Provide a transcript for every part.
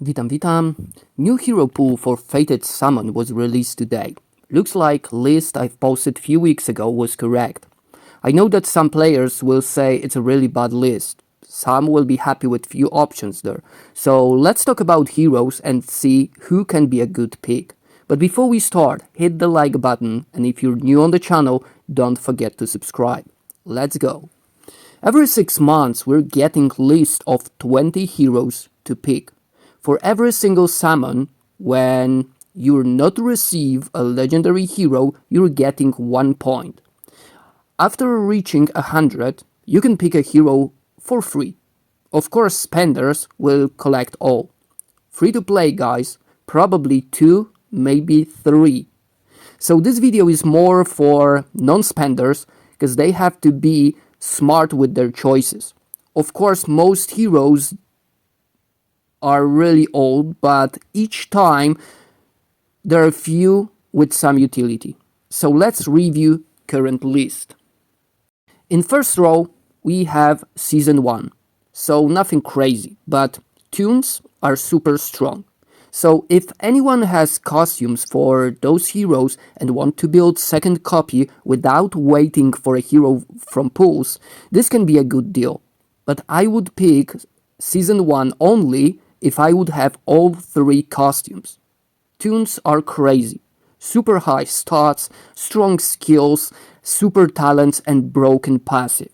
Witam, witam. New hero pool for Fated Summon was released today. Looks like list I've posted few weeks ago was correct. I know that some players will say it's a really bad list. Some will be happy with few options there. So let's talk about heroes and see who can be a good pick. But before we start, hit the like button and if you're new on the channel, don't forget to subscribe. Let's go. Every 6 months we're getting list of 20 heroes to pick. For every single summon, when you're not receive a legendary hero, you're getting 1 point. After reaching 100, you can pick a hero for free. Of course, spenders will collect all. Free to play guys, probably 2, maybe 3. So this video is more for non-spenders because they have to be smart with their choices. Of course, most heroes are really old, but each time there are few with some utility. So let's review current list. In first row, we have season 1. So nothing crazy, but tunes are super strong. So if anyone has costumes for those heroes and want to build second copy without waiting for a hero from pools, this can be a good deal. But I would pick season 1 only if I would have all three costumes. Tunes are crazy. Super high stats, strong skills, super talents and broken passive.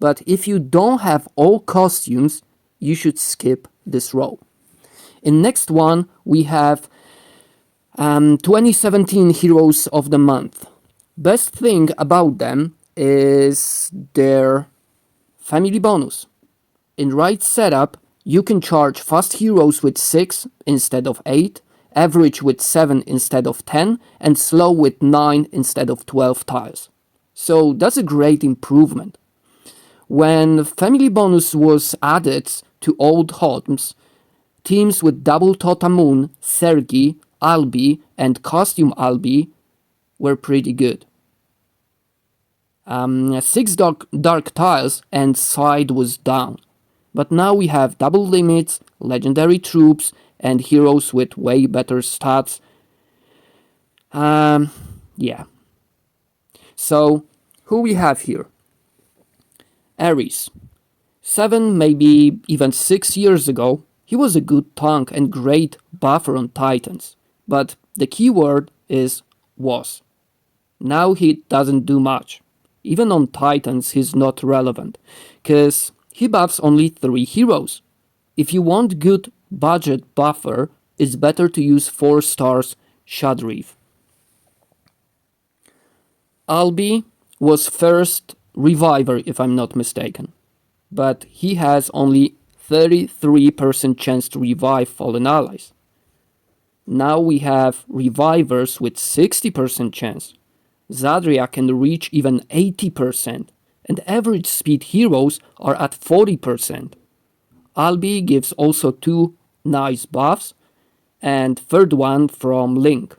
But if you don't have all costumes, you should skip this row. In next one, we have um, 2017 Heroes of the Month. Best thing about them is their family bonus. In right setup, you can charge fast heroes with 6 instead of 8, average with 7 instead of 10, and slow with 9 instead of 12 tiles. So that's a great improvement. When family bonus was added to old homes, teams with double Totamoon, Sergi, Albi, and Costume Albi were pretty good. Um, six dark, dark tiles and side was down. But now we have double limits, legendary troops, and heroes with way better stats. Um, yeah. So, who we have here? Ares. Seven, maybe even six years ago, he was a good tank and great buffer on Titans. But the key word is was. Now he doesn't do much. Even on Titans, he's not relevant, because he buffs only 3 heroes. If you want good budget buffer, it's better to use 4 stars Shadreef. Albi was first reviver if I'm not mistaken, but he has only 33% chance to revive fallen allies. Now we have revivers with 60% chance. Zadria can reach even 80%, and average speed heroes are at 40%. Albi gives also two nice buffs, and third one from Link.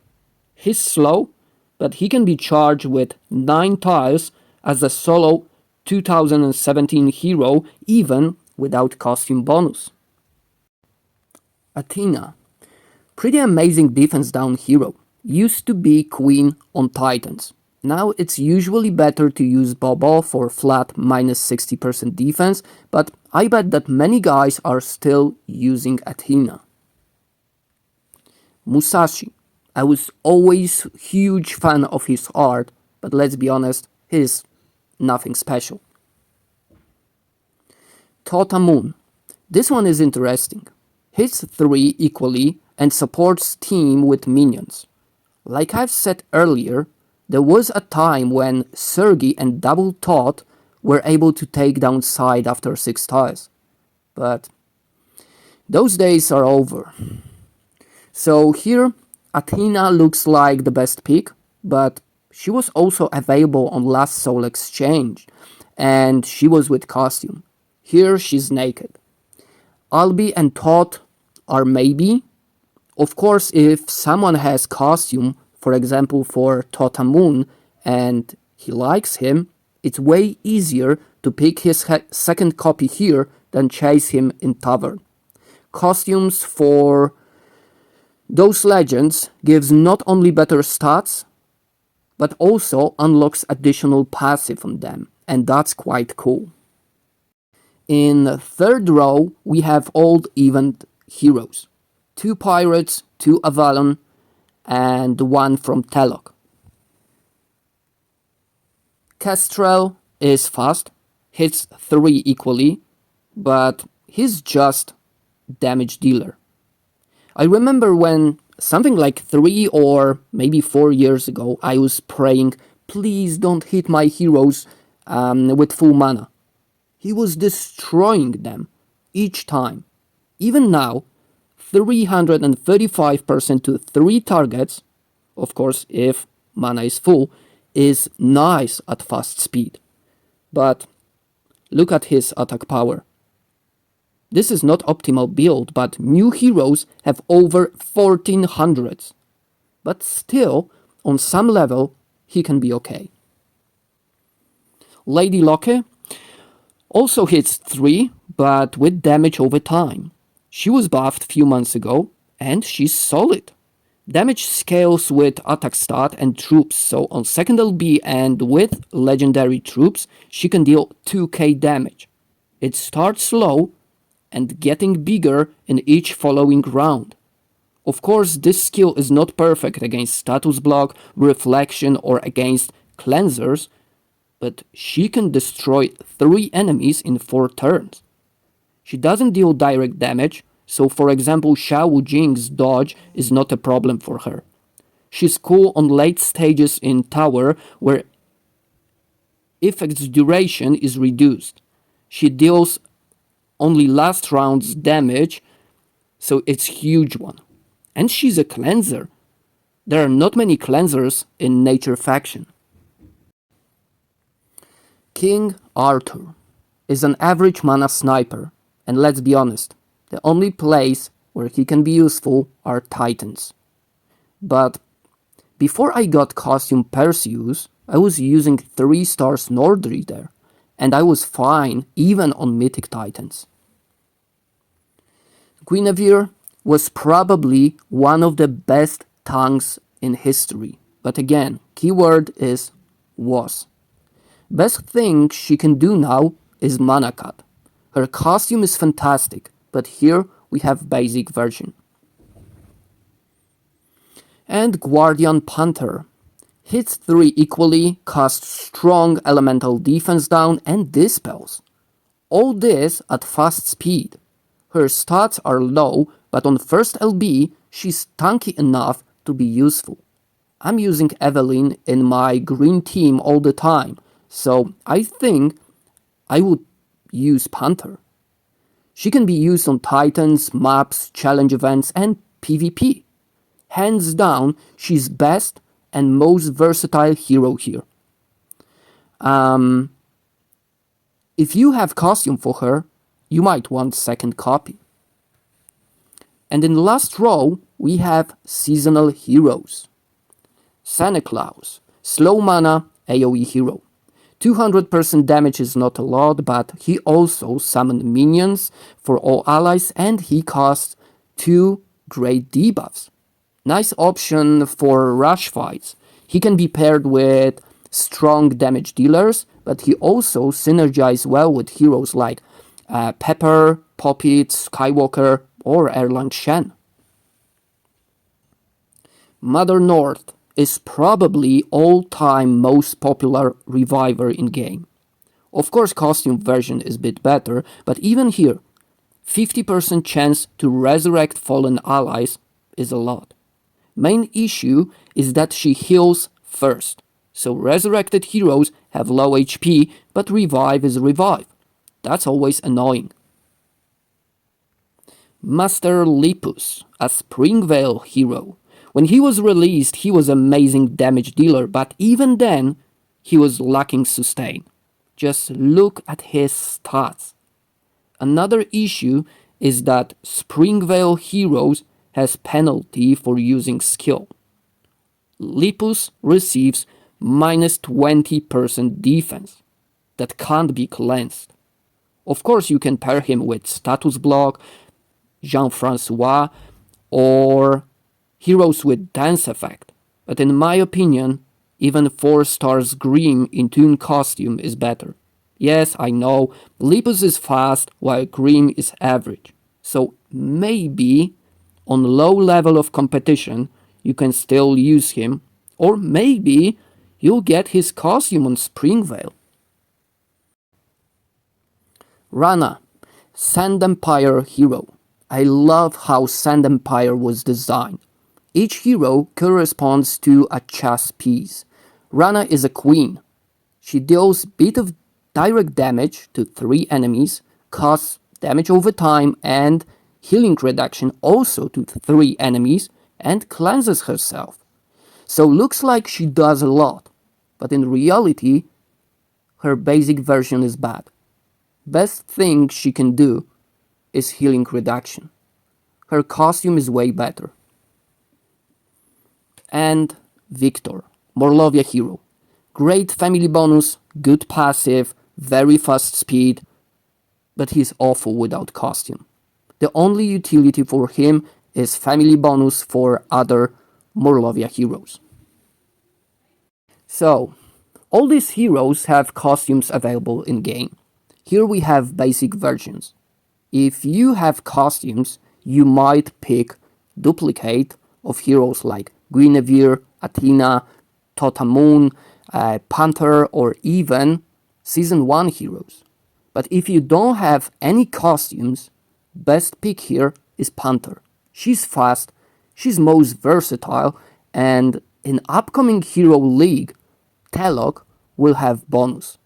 He's slow, but he can be charged with 9 tiles as a solo 2017 hero even without costume bonus. Athena. Pretty amazing defense down hero. Used to be queen on Titans. Now it's usually better to use Bobo for flat minus 60% defense, but I bet that many guys are still using Athena. Musashi. I was always huge fan of his art, but let's be honest, he's nothing special. Totamoon. This one is interesting. Hits 3 equally and supports team with minions. Like I've said earlier, there was a time when Sergi and Double Tot were able to take down side after 6 tiles. But those days are over. So here, Athena looks like the best pick, but she was also available on Last Soul Exchange, and she was with costume. Here she's naked. Albi and Tot are maybe. Of course, if someone has costume, for example for Totamoon, and he likes him, it's way easier to pick his second copy here than chase him in Tavern. costumes for those legends gives not only better stats, but also unlocks additional passive on them, and that's quite cool. In third row, we have old event heroes. Two pirates, two Avalon, and one from Telok. Kestrel is fast, hits 3 equally, but he's just damage dealer. I remember when something like 3 or maybe 4 years ago I was praying, please don't hit my heroes um, with full mana. He was destroying them each time. Even now, 335% to 3 targets, of course, if mana is full, is nice at fast speed. But look at his attack power. This is not optimal build, but new heroes have over 1400s. But still, on some level, he can be okay. Lady Locke also hits 3, but with damage over time. She was buffed few months ago, and she's solid. Damage scales with attack stat and troops, so on second LB and with legendary troops, she can deal 2k damage. It starts slow and getting bigger in each following round. Of course, this skill is not perfect against status block, reflection, or against cleansers, but she can destroy 3 enemies in 4 turns. She doesn't deal direct damage, so for example Xiao Jing's dodge is not a problem for her. She's cool on late stages in tower where effect's duration is reduced. She deals only last round's damage, so it's huge one. And she's a cleanser. There are not many cleansers in Nature faction. King Arthur is an average mana sniper, and let's be honest, the only place where he can be useful are Titans. But before I got costume Perseus, I was using 3 stars Nordri there, and I was fine even on Mythic Titans. Guinevere was probably one of the best tanks in history, but again, keyword is was. Best thing she can do now is mana cut. Her costume is fantastic, but here we have basic version. And Guardian Panther. Hits 3 equally, casts strong elemental defense down and dispels. All this at fast speed. Her stats are low, but on first LB, she's tanky enough to be useful. I'm using Evelynn in my green team all the time, so I think I would use Panther. She can be used on Titans, maps, challenge events, and PvP. Hands down, she's best and most versatile hero here. Um, if you have costume for her, you might want second copy. And in the last row, we have seasonal heroes. Santa Claus, slow mana AoE hero. 200% damage is not a lot, but he also summoned minions for all allies and he costs 2 great debuffs. Nice option for rush fights. He can be paired with strong damage dealers, but he also synergizes well with heroes like uh, Pepper, Poppet, Skywalker, or Erlang Shen. Mother North is probably all-time most popular reviver in game. Of course costume version is a bit better, but even here, 50% chance to resurrect fallen allies is a lot. Main issue is that she heals first, so resurrected heroes have low HP, but revive is revive. That's always annoying. Master Lepus, a Springvale hero, when he was released, he was amazing damage dealer, but even then, he was lacking sustain. Just look at his stats. Another issue is that Springvale Heroes has penalty for using skill. Lipus receives minus 20% defense. That can't be cleansed. Of course, you can pair him with status block, Jean-Francois, or heroes with dance effect. But in my opinion, even 4 stars Grimm in Toon costume is better. Yes, I know, Lepus is fast while Grimm is average. So maybe on low level of competition you can still use him, or maybe you'll get his costume on Springvale. Rana, Sand Empire hero. I love how Sand Empire was designed. Each hero corresponds to a chess piece. Rana is a queen. She deals bit of direct damage to three enemies, costs damage over time and healing reduction also to three enemies, and cleanses herself. So looks like she does a lot, but in reality, her basic version is bad. Best thing she can do is healing reduction. Her costume is way better. And Victor, Morlovia hero. Great family bonus, good passive, very fast speed, but he's awful without costume. The only utility for him is family bonus for other Morlovia heroes. So, all these heroes have costumes available in game. Here we have basic versions. If you have costumes, you might pick duplicate of heroes like Guinevere, Athena, Totamoon, uh, Panther, or even Season 1 heroes. But if you don't have any costumes, best pick here is Panther. She's fast, she's most versatile, and in upcoming Hero League, Telok will have bonus.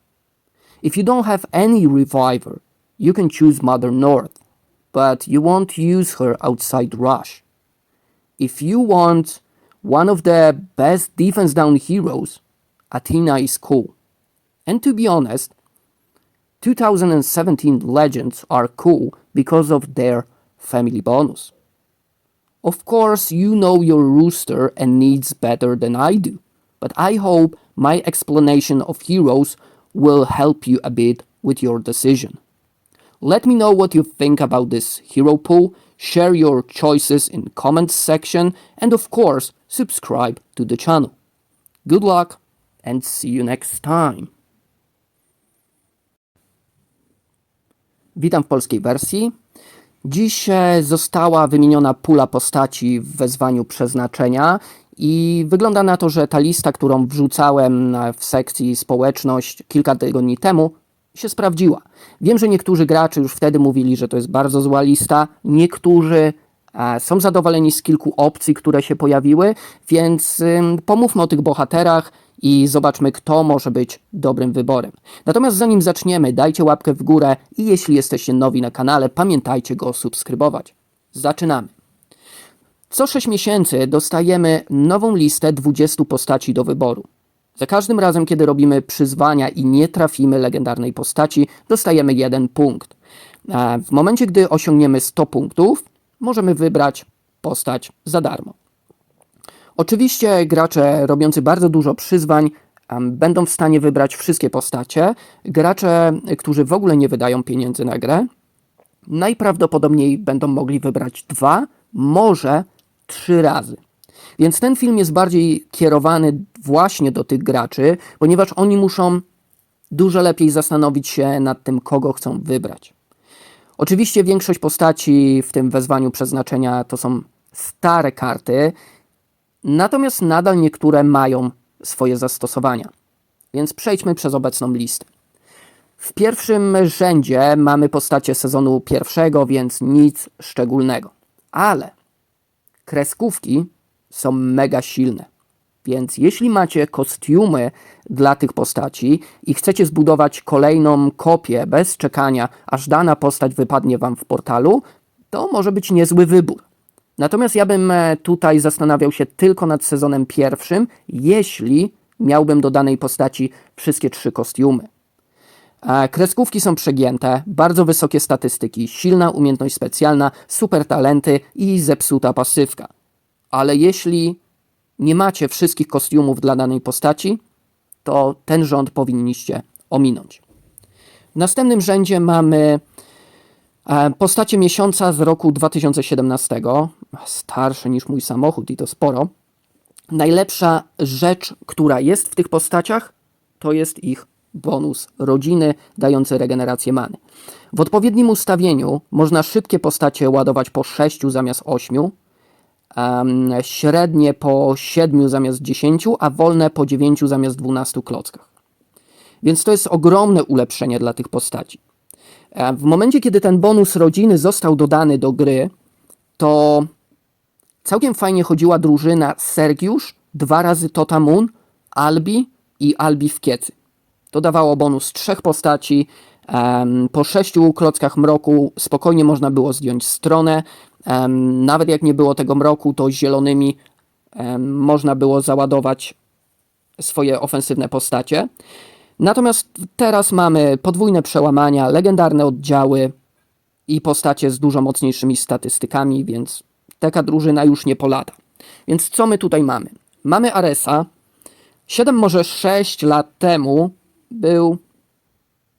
If you don't have any reviver, you can choose Mother North, but you won't use her outside Rush. If you want one of the best defense down heroes, Athena is cool. And to be honest, 2017 Legends are cool because of their family bonus. Of course, you know your rooster and needs better than I do, but I hope my explanation of heroes will help you a bit with your decision. Let me know what you think about this hero pool, share your choices in comments section, and of course, subscribe to the channel. Good luck and see you next time. Witam w polskiej wersji. Dziś została wymieniona pula postaci w wezwaniu przeznaczenia i wygląda na to, że ta lista, którą wrzucałem w sekcji społeczność kilka tygodni temu, się sprawdziła. Wiem, że niektórzy gracze już wtedy mówili, że to jest bardzo zła lista. Niektórzy e, są zadowoleni z kilku opcji, które się pojawiły, więc pomówmy o tych bohaterach i zobaczmy, kto może być dobrym wyborem. Natomiast zanim zaczniemy, dajcie łapkę w górę i jeśli jesteście nowi na kanale, pamiętajcie go subskrybować. Zaczynamy. Co 6 miesięcy dostajemy nową listę 20 postaci do wyboru. Za każdym razem, kiedy robimy przyzwania i nie trafimy legendarnej postaci, dostajemy jeden punkt. A W momencie, gdy osiągniemy 100 punktów, możemy wybrać postać za darmo. Oczywiście gracze robiący bardzo dużo przyzwań będą w stanie wybrać wszystkie postacie. Gracze, którzy w ogóle nie wydają pieniędzy na grę, najprawdopodobniej będą mogli wybrać dwa, może trzy razy. Więc ten film jest bardziej kierowany właśnie do tych graczy, ponieważ oni muszą dużo lepiej zastanowić się nad tym, kogo chcą wybrać. Oczywiście większość postaci w tym wezwaniu przeznaczenia to są stare karty, natomiast nadal niektóre mają swoje zastosowania. Więc przejdźmy przez obecną listę. W pierwszym rzędzie mamy postacie sezonu pierwszego, więc nic szczególnego. Ale kreskówki są mega silne. Więc jeśli macie kostiumy dla tych postaci i chcecie zbudować kolejną kopię bez czekania, aż dana postać wypadnie wam w portalu, to może być niezły wybór. Natomiast ja bym e, tutaj zastanawiał się tylko nad sezonem pierwszym, jeśli miałbym do danej postaci wszystkie trzy kostiumy. E, Kreskówki są przegięte, bardzo wysokie statystyki, silna umiejętność specjalna, super talenty i zepsuta pasywka. Ale jeśli nie macie wszystkich kostiumów dla danej postaci, to ten rząd powinniście ominąć. W następnym rzędzie mamy E, Postacie miesiąca z roku 2017, starsze niż mój samochód i to sporo. Najlepsza rzecz, która jest w tych postaciach, to jest ich bonus rodziny dający regenerację many. W odpowiednim ustawieniu można szybkie postacie ładować po 6 zamiast 8, em, średnie po 7 zamiast 10, a wolne po 9 zamiast 12 klockach. Więc to jest ogromne ulepszenie dla tych postaci. W momencie, kiedy ten bonus rodziny został dodany do gry, to całkiem fajnie chodziła drużyna Sergiusz, dwa razy Totamun, Albi i Albi w Kiecy. To dawało bonus trzech postaci. po sześciu klockach mroku spokojnie można było zdjąć stronę. Nawet jak nie było tego mroku, to zielonymi można było załadować swoje ofensywne postacie. Natomiast teraz mamy podwójne przełamania, legendarne oddziały i postacie z dużo mocniejszymi statystykami, więc taka drużyna już nie polata. Więc co my tutaj mamy? Mamy Aresa. 7, może 6 lat temu był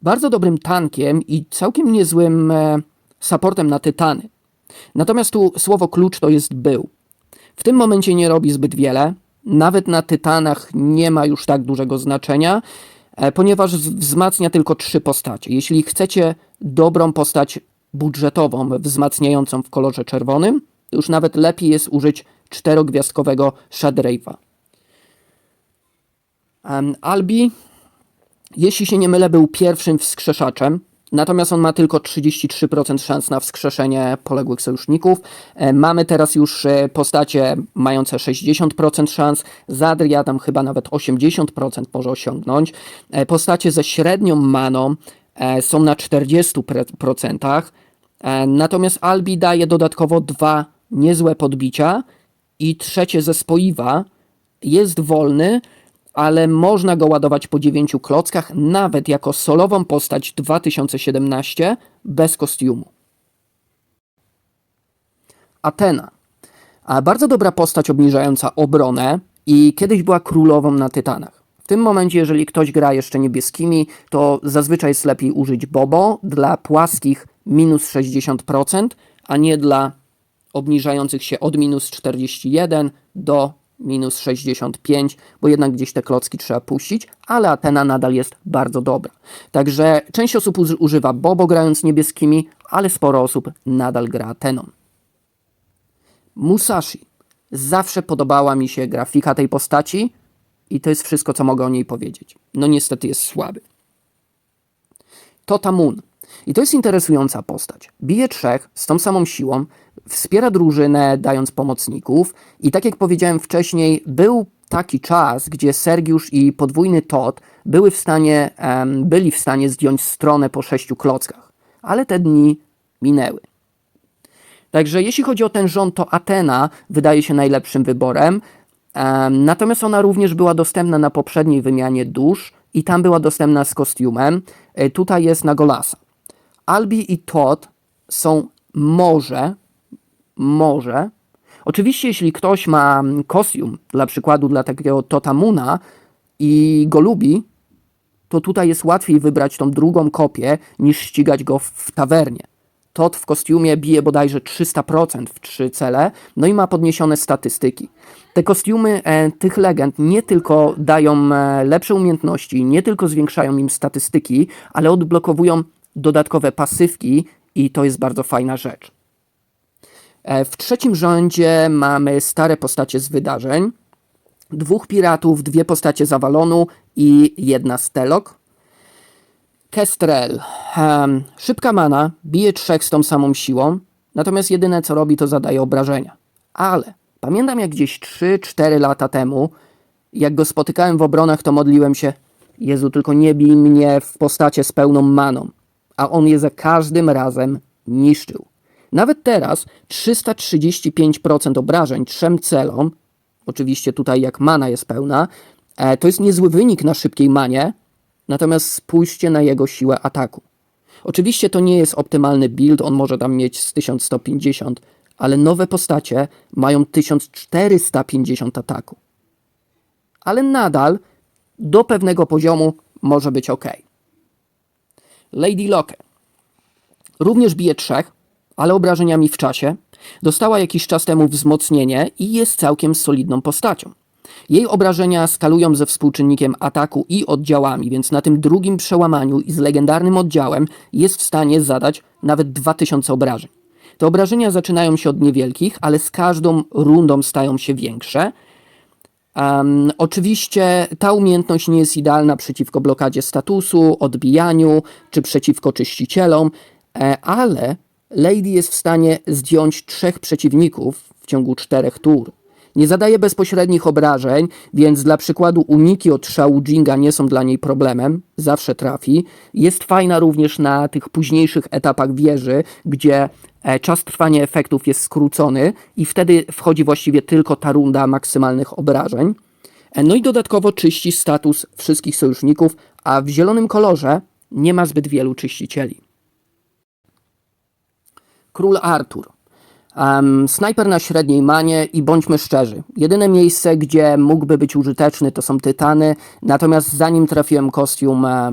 bardzo dobrym tankiem i całkiem niezłym e, supportem na Tytany. Natomiast tu słowo klucz to jest był. W tym momencie nie robi zbyt wiele. Nawet na Tytanach nie ma już tak dużego znaczenia, e, ponieważ wzmacnia tylko trzy postacie. Jeśli chcecie dobrą postać budżetową, wzmacniającą w kolorze czerwonym, to już nawet lepiej jest użyć czterogwiazdkowego Shadrave'a. Albi, jeśli się nie mylę, był pierwszym wskrzeszaczem, natomiast on ma tylko 33% szans na wskrzeszenie poległych sojuszników. E, Mamy teraz już e, postacie mające 60% szans, Zadria tam chyba nawet 80% może osiągnąć. E, Postacie ze średnią maną są na 40%, e, natomiast Albi daje dodatkowo dwa niezłe podbicia i trzecie ze spoiwa jest wolny, ale można go ładować po 9 klockach, nawet jako solową postać 2017 bez kostiumu. Atena. A bardzo dobra postać obniżająca obronę i kiedyś była królową na Tytanach. W tym momencie, jeżeli ktoś gra jeszcze niebieskimi, to zazwyczaj jest lepiej użyć Bobo dla płaskich minus 60%, a nie dla obniżających się od minus 41 do minus 65, bo jednak gdzieś te klocki trzeba puścić, ale Atena nadal jest bardzo dobra. Także część osób uży- używa Bobo grając niebieskimi, ale sporo osób nadal gra Ateną. Musashi. Zawsze podobała mi się grafika tej postaci i to jest wszystko, co mogę o niej powiedzieć. No niestety jest słaby. Totamun. I to jest interesująca postać. Bije trzech z tą samą siłą, wspiera drużynę dając pomocników i tak jak powiedziałem wcześniej, był taki czas, gdzie Sergiusz i podwójny Tot były w stanie, byli w stanie zdjąć stronę po sześciu klockach. Ale te dni minęły. Także jeśli chodzi o ten rząd, to Atena wydaje się najlepszym wyborem. Em, natomiast ona również była dostępna na poprzedniej wymianie dusz i tam była dostępna z kostiumem. E, tutaj jest na Golasa. Albi i Todd są może, może. Oczywiście, jeśli ktoś ma kostium, dla przykładu dla takiego Totamuna i go lubi, to tutaj jest łatwiej wybrać tą drugą kopię niż ścigać go w, tawernie. Todd w kostiumie bije bodajże 300% w trzy cele, no i ma podniesione statystyki. Te kostiumy e, tych legend nie tylko dają e, lepsze umiejętności, nie tylko zwiększają im statystyki, ale odblokowują dodatkowe pasywki i to jest bardzo fajna rzecz. E, w trzecim rządzie mamy stare postacie z wydarzeń. Dwóch piratów, dwie postacie z Avalonu i jedna z Telok. Kestrel. Em, szybka mana, bije trzech z tą samą siłą, natomiast jedyne co robi to zadaje obrażenia. Ale pamiętam jak gdzieś 3-4 lata temu, jak go spotykałem w obronach, to modliłem się Jezu, tylko nie bij mnie w postacie z pełną maną. A on je za każdym razem niszczył. Nawet teraz 335% obrażeń trzem celom, oczywiście tutaj jak mana jest pełna, e, to jest niezły wynik na szybkiej manie, natomiast spójrzcie na jego siłę ataku. Oczywiście to nie jest optymalny build, on może tam mieć z 1150, ale nowe postacie mają 1450 ataku. Ale nadal do pewnego poziomu może być ok. Lady Locke. Również bije trzech, ale obrażeniami w czasie. Dostała jakiś czas temu wzmocnienie i jest całkiem solidną postacią. Jej obrażenia skalują ze współczynnikiem ataku i oddziałami, więc na tym drugim przełamaniu i z legendarnym oddziałem jest w stanie zadać nawet 2000 obrażeń. Te obrażenia zaczynają się od niewielkich, ale z każdą rundą stają się większe. Um, oczywiście ta umiejętność nie jest idealna przeciwko blokadzie statusu, odbijaniu czy przeciwko czyścicielom, e, ale Lady jest w stanie zdjąć trzech przeciwników w ciągu czterech tur. Nie zadaje bezpośrednich obrażeń, więc dla przykładu uniki od szału Jinga nie są dla niej problemem, zawsze trafi. Jest fajna również na tych późniejszych etapach wieży, gdzie e, czas trwania efektów jest skrócony i wtedy wchodzi właściwie tylko ta runda maksymalnych obrażeń. E, No i dodatkowo czyści status wszystkich sojuszników, a w zielonym kolorze nie ma zbyt wielu czyścicieli. Król Artur. Um, snajper na średniej manie i bądźmy szczerzy. Jedyne miejsce, gdzie mógłby być użyteczny, to są tytany. Natomiast zanim trafiłem kostium e,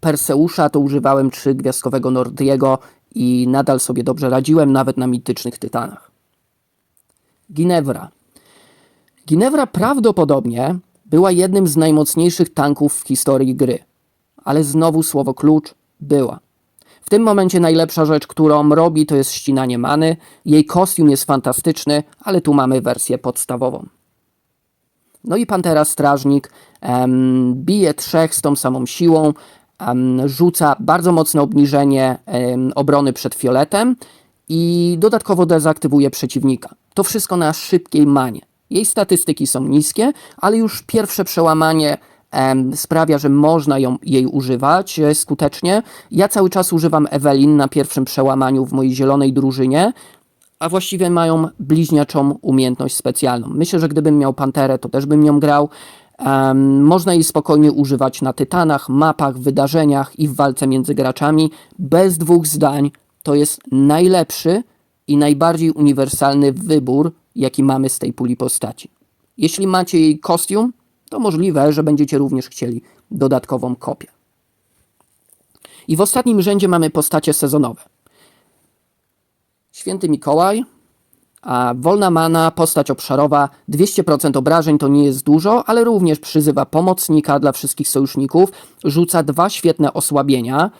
Perseusza, to używałem trzygwiazdkowego Nordiego i nadal sobie dobrze radziłem, nawet na mitycznych tytanach. Ginewra. Ginewra prawdopodobnie była jednym z najmocniejszych tanków w historii gry. Ale znowu słowo klucz była. W tym momencie najlepsza rzecz, którą robi, to jest ścinanie many. Jej kostium jest fantastyczny, ale tu mamy wersję podstawową. No i Pantera Strażnik em, bije trzech z tą samą siłą, em, rzuca bardzo mocne obniżenie em, obrony przed fioletem i dodatkowo dezaktywuje przeciwnika. To wszystko na szybkiej manie. Jej statystyki są niskie, ale już pierwsze przełamanie sprawia, że można ją, jej używać e, skutecznie. Ja cały czas używam Evelyn na pierwszym przełamaniu w mojej zielonej drużynie, a właściwie mają bliźniaczą umiejętność specjalną. Myślę, że gdybym miał Panterę, to też bym nią grał. Em, można jej spokojnie używać na tytanach, mapach, wydarzeniach i w walce między graczami. Bez dwóch zdań to jest najlepszy i najbardziej uniwersalny wybór, jaki mamy z tej puli postaci. Jeśli macie jej kostium, to możliwe, że będziecie również chcieli dodatkową kopię. I w ostatnim rzędzie mamy postacie sezonowe. Święty Mikołaj, a wolna mana, postać obszarowa, 200% obrażeń to nie jest dużo, ale również przyzywa pomocnika dla wszystkich sojuszników, rzuca dwa świetne osłabienia.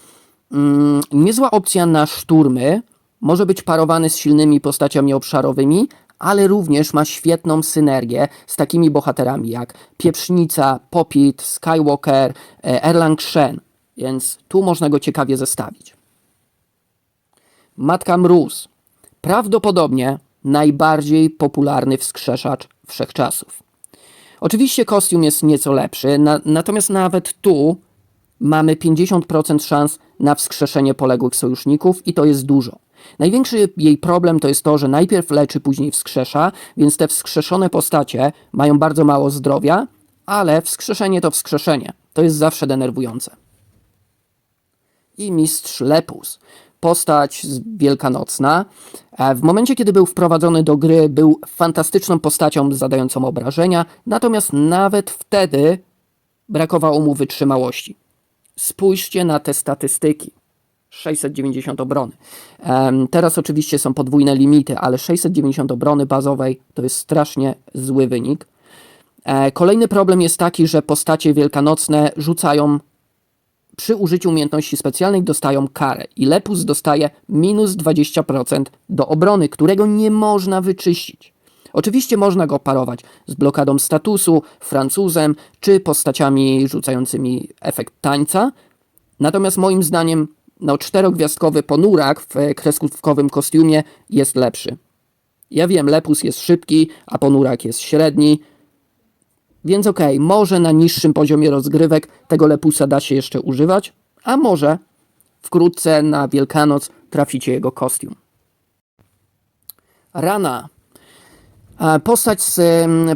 Mm, niezła opcja na szturmy, może być parowany z silnymi postaciami obszarowymi, ale również ma świetną synergię z takimi bohaterami jak Pieprznica, Popit, Skywalker, e, Erlang Shen, więc tu można go ciekawie zestawić. Matka Mróz. Prawdopodobnie najbardziej popularny wskrzeszacz wszechczasów. Oczywiście kostium jest nieco lepszy, na, natomiast nawet tu mamy 50% szans na wskrzeszenie poległych sojuszników i to jest dużo. Największy jej problem to jest to, że najpierw leczy, później wskrzesza, więc te wskrzeszone postacie mają bardzo mało zdrowia, ale wskrzeszenie to wskrzeszenie. To jest zawsze denerwujące. I mistrz Lepus. Postać wielkanocna. E, W momencie, kiedy był wprowadzony do gry, był fantastyczną postacią zadającą obrażenia, natomiast nawet wtedy brakowało mu wytrzymałości. Spójrzcie na te statystyki. 690 obrony. Teraz oczywiście są podwójne limity, ale 690 obrony bazowej to jest strasznie zły wynik. E, kolejny problem jest taki, że postacie wielkanocne rzucają przy użyciu umiejętności specjalnej dostają karę i Lepus dostaje minus 20% do obrony, którego nie można wyczyścić. Oczywiście można go parować z blokadą statusu, Francuzem czy postaciami rzucającymi efekt tańca, natomiast moim zdaniem no, czterogwiazdkowy ponurak w e, kreskówkowym kostiumie jest lepszy. Ja wiem, Lepus jest szybki, a ponurak jest średni, więc okej, może na niższym poziomie rozgrywek tego Lepusa da się jeszcze używać, a może wkrótce na Wielkanoc traficie jego kostium. Rana. E, Postać z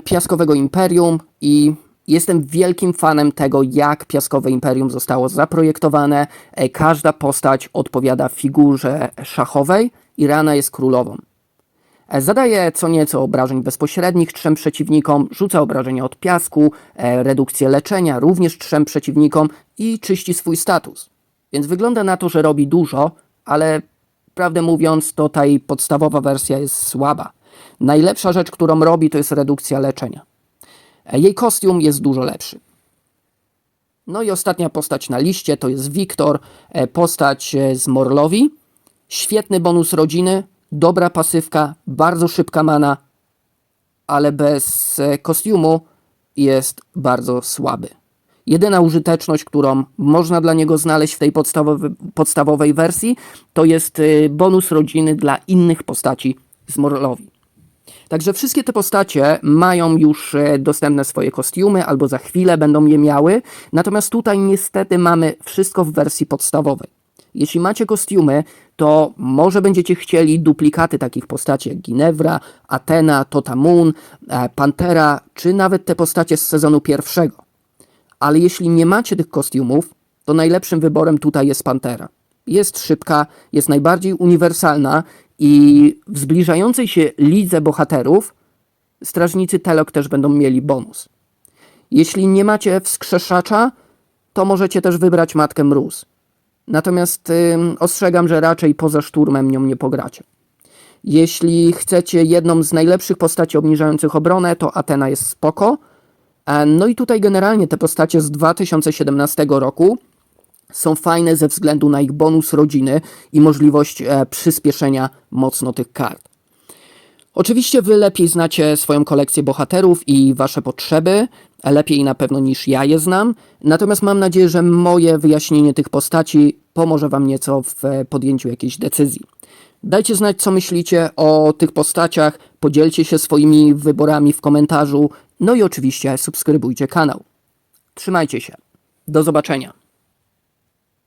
Piaskowego Imperium i jestem wielkim fanem tego, jak Piaskowe Imperium zostało zaprojektowane. E, Każda postać odpowiada figurze szachowej i Rana jest królową. E, Zadaje co nieco obrażeń bezpośrednich trzem przeciwnikom, rzuca obrażenia od piasku, e, redukcję leczenia również trzem przeciwnikom i czyści swój status. Więc wygląda na to, że robi dużo, ale prawdę mówiąc, to ta jej podstawowa wersja jest słaba. Najlepsza rzecz, którą robi, to jest redukcja leczenia. E, Jej kostium jest dużo lepszy. No i ostatnia postać na liście to jest Wiktor, e, postać e, z Morlowi. Świetny bonus rodziny, dobra pasywka, bardzo szybka mana, ale bez kostiumu jest bardzo słaby. Jedyna użyteczność, którą można dla niego znaleźć w tej podstawowej, podstawowej wersji, to jest bonus rodziny dla innych postaci z Morlowi. Także wszystkie te postacie mają już e, dostępne swoje kostiumy, albo za chwilę będą je miały. Natomiast tutaj niestety mamy wszystko w wersji podstawowej. Jeśli macie kostiumy, to może będziecie chcieli duplikaty takich postaci jak Ginevra, Athena, Totamun, e, Pantera, czy nawet te postacie z sezonu pierwszego. Ale jeśli nie macie tych kostiumów, to najlepszym wyborem tutaj jest Pantera. Jest szybka, jest najbardziej uniwersalna i w zbliżającej się lidze bohaterów strażnicy Telok też będą mieli bonus. Jeśli nie macie wskrzeszacza, to możecie też wybrać Matkę Mróz. Natomiast ym, ostrzegam, że raczej poza szturmem nią nie pogracie. Jeśli chcecie jedną z najlepszych postaci obniżających obronę, to Atena jest spoko. E, No i tutaj generalnie te postacie z 2017 roku są fajne ze względu na ich bonus rodziny i możliwość e, przyspieszenia mocno tych kart. Oczywiście wy lepiej znacie swoją kolekcję bohaterów i wasze potrzeby, lepiej na pewno niż ja je znam, natomiast mam nadzieję, że moje wyjaśnienie tych postaci pomoże wam nieco w e, podjęciu jakiejś decyzji. Dajcie znać, co myślicie o tych postaciach, podzielcie się swoimi wyborami w komentarzu, no i oczywiście subskrybujcie kanał. Trzymajcie się. Do zobaczenia.